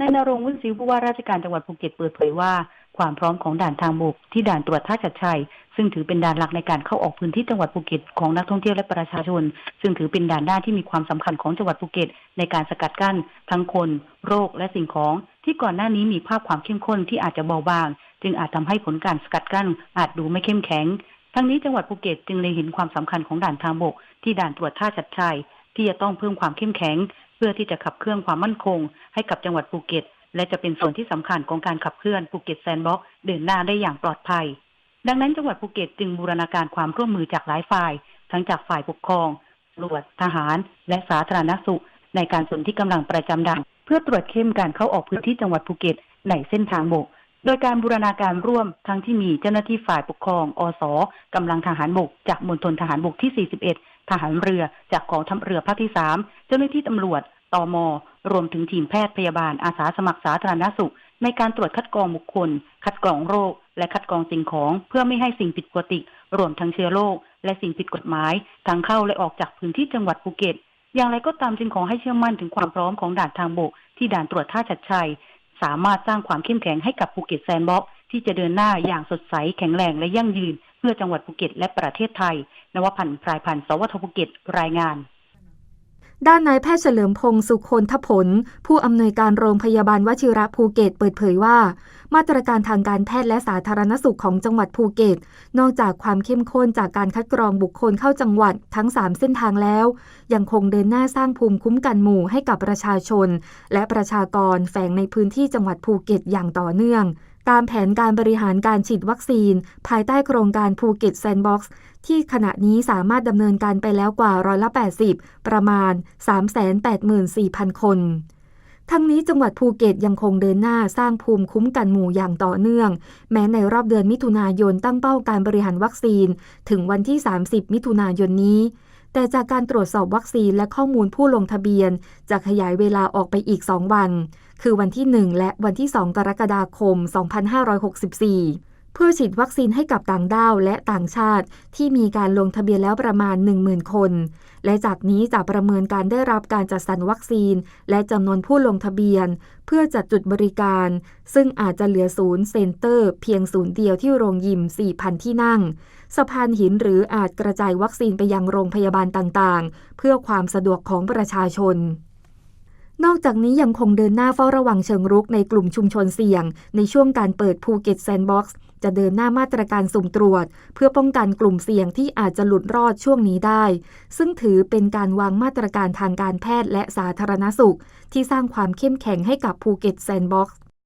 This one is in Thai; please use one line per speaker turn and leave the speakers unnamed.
นายนรงวุ่นซิวผู้ว่าราชการจังหวัดภูเก็ตเปิดเผยว่า ความพร้อมของด่านทางบกที่ด่านตรวจท่าชัดชัย ซึ่งถือเป็นด่านหลักในการเข้าออกพื้นที่จังหวัดภูเก็ตของนักท่องเที่ยวและประชาชน ซึ่งถือเป็นด่านหน้าที่มีความสำคัญของจังหวัดภูเก็ต ในการสกัดกั้น ทั้งคน โรคและสิ่งของ ที่ก่อนหน้านี้มีภาพความเข้มข้นที่อาจจะเบาบาง จึงอาจทำให้ผลการสกัดกั้น อาจดูไม่เข้มแข็ง ทั้งนี้จังหวัดภูเก็ตจึงเลยเห็นความสำคัญของด่านทางบก ที่ด่านตรวจท่าชัดชัยที่จะต้องเพิ่มความเข้มแข็ง พื่อที่จะขับเคลื่อนความมั่นคง ให้กับจังหวัดภูเก็ต และจะเป็นส่วนที่สำคัญของการขับเคลื่อนภูเก็ตแซนด์บ็อกซ์เดินหน้าได้อย่างปลอดภัย ดังนั้นจังหวัดภูเก็ตจึงบูรณาการความร่วมมือจากหลายฝ่าย ทั้งจากฝ่ายปกครองตำรวจทหาร และสาธารณสุข ในการสนที่กำลังประจำด่านเพื่อตรวจเข้มการเข้าออกพื้นที่จังหวัดภูเก็ตในเส้นทางบก โดยการบูรณาการร่วมทั้งที่มีเจ้าหน้าที่ฝ่ายปกครองอสกำลังทหารบกจากมณฑลทหารบกที่ 41 ทหารเรือจากกองทัพเรือภาคที่ 3 เจ้าหน้าที่ตำรวจตมรวมถึงทีมแพทย์พยาบาลอาสาสมัครสาธารณสุข ในการตรวจคัดกรองบุคคล คัดกรองโรค และคัดกรองสิ่งของเพื่อไม่ให้สิ่งผิดปกติ รวมทั้งเชื้อโรคและสิ่งผิดกฎหมายทางเข้าและออกจากพื้นที่จังหวัดภูเก็ต อย่างไรก็ตามจึงขอให้เชื่อมั่นถึงความพร้อมของด่านทางบกที่ด่านตรวจท่าชัดชัย สามารถสร้างความเข้มแข็งให้กับภูเก็ตแซนด์บ็อกซ์ที่จะเดินหน้าอย่างสดใสแข็งแรงและยั่งยืน เพื่อจังหวัดภูเก็ตและประเทศไทย นวพันธ์พรายพันธ์ สวทภูเก็ต รายงาน
ด้านนายแพทย์เฉลิมพงศ์สุคนทผล ผู้อำนวยการโรงพยาบาลวชิระภูเก็ตเปิดเผยว่า มาตรการทางการแพทย์และสาธารณสุขของจังหวัดภูเก็ต นอกจากความเข้มข้นจากการคัดกรองบุคคลเข้าจังหวัดทั้ง 3 เส้นทางแล้ว ยังคงเดินหน้าสร้างภูมิคุ้มกันหมู่ให้กับประชาชน และประชากรแฝงในพื้นที่จังหวัดภูเก็ตอย่างต่อเนื่อง ตามแผนการบริหารการฉีดวัคซีน ภายใต้โครงการภูเก็ตแซนด์บ็อกซ์ที่ขณะนี้สามารถดำเนินการไปแล้วกว่าร้อยละ 80 ประมาณ 384,000 คน ทั้งนี้จังหวัดภูเก็ตยังคงเดินหน้าสร้างภูมิคุ้มกันหมู่อย่างต่อเนื่อง แม้ในรอบเดือนมิถุนายนตั้งเป้าการบริหารวัคซีน ถึงวันที่ 30 มิถุนายนนี้ แต่จากการตรวจสอบวัคซีนและข้อมูลผู้ลงทะเบียน จะขยายเวลาออกไปอีก 2 วัน คือวันที่ 1 และวันที่ 2 กรกฎาคม 2564 เพื่อฉีดวัคซีนให้กับต่างด้าวและต่างชาติที่มีการลงทะเบียนแล้วประมาณ 10,000 คน และจากนี้จะประเมินการได้รับการจัดสรรวัคซีน และจำนวนผู้ลงทะเบียน เพื่อจัดจุดบริการ ซึ่งอาจจะเหลือศูนย์เซ็นเตอร์ เพียงศูนย์เดียวที่โรงยิม 4,000 ที่นั่ง สะพานหินหรืออาจกระจายวัคซีนไปยังโรงพยาบาลต่างๆ เพื่อความสะดวกของประชาชน นอกจากนี้ยังคงเดินหน้าเฝ้าระวังเชิงรุกในกลุ่มชุมชนเสี่ยง ในช่วงการเปิดภูเก็ตแซนด์บ็อกซ์จะเดินหน้ามาตรการสุ่มตรวจ เพื่อป้องกันกลุ่มเสี่ยงที่อาจจะหลุดรอดช่วงนี้ได้ ซึ่งถือเป็นการวางมาตรการทางการแพทย์และสาธารณสุข ที่สร้างความเข้มแข็งให้กับภูเก็ตแซนด์บ็อกซ์